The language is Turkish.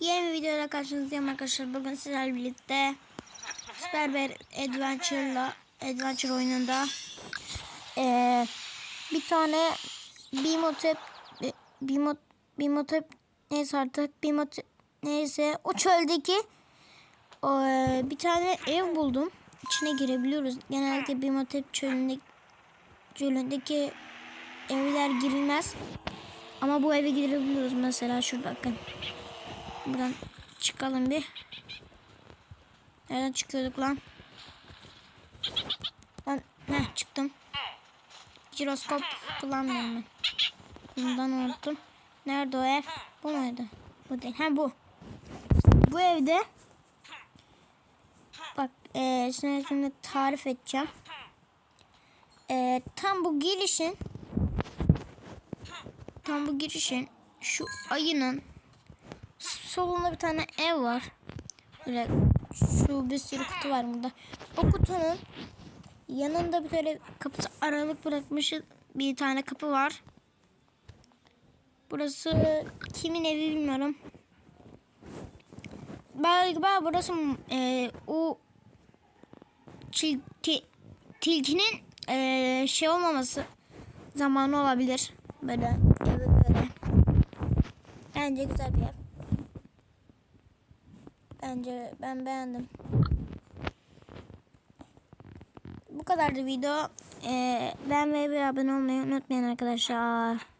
Yeni bir videoyla karşınızdayım arkadaşlar. Bugün sizlerle birlikte Super Bear Adventure'la Adventure oyununda eee, bir tane Bimotep e, Bimot Bimotep neyse artık Bimotep neyse o çöldeki o, eee, bir tane ev buldum. İçine girebiliyoruz. Genelde Bimotep çölündeki çölündeki evler girilmez. Ama bu eve girebiliyoruz mesela şu bakın. Buradan çıkalım bir. Nereden çıkıyorduk lan? Lan ne çıktım. Jiroskop kullanmıyorum ben. Bundan unuttum. Nerede o ev? Bu muydu? Bu değil. Ha bu. Bu evde bak e, sana şimdi tarif edeceğim. E, tam bu girişin tam bu girişin şu ayının solunda bir tane ev var. Böyle şu bir sürü kutu var burada. O kutunun yanında bir tane kapısı aralık bırakmış bir tane kapı var. Burası kimin evi bilmiyorum. Galiba burası e, o çil- ti- tilkinin e, şey olmaması zamanı olabilir. Böyle evi böyle. Bence güzel bir ev. Bence ben beğendim. Bu kadardı video. Ee, ben ve abone olmayı unutmayın arkadaşlar.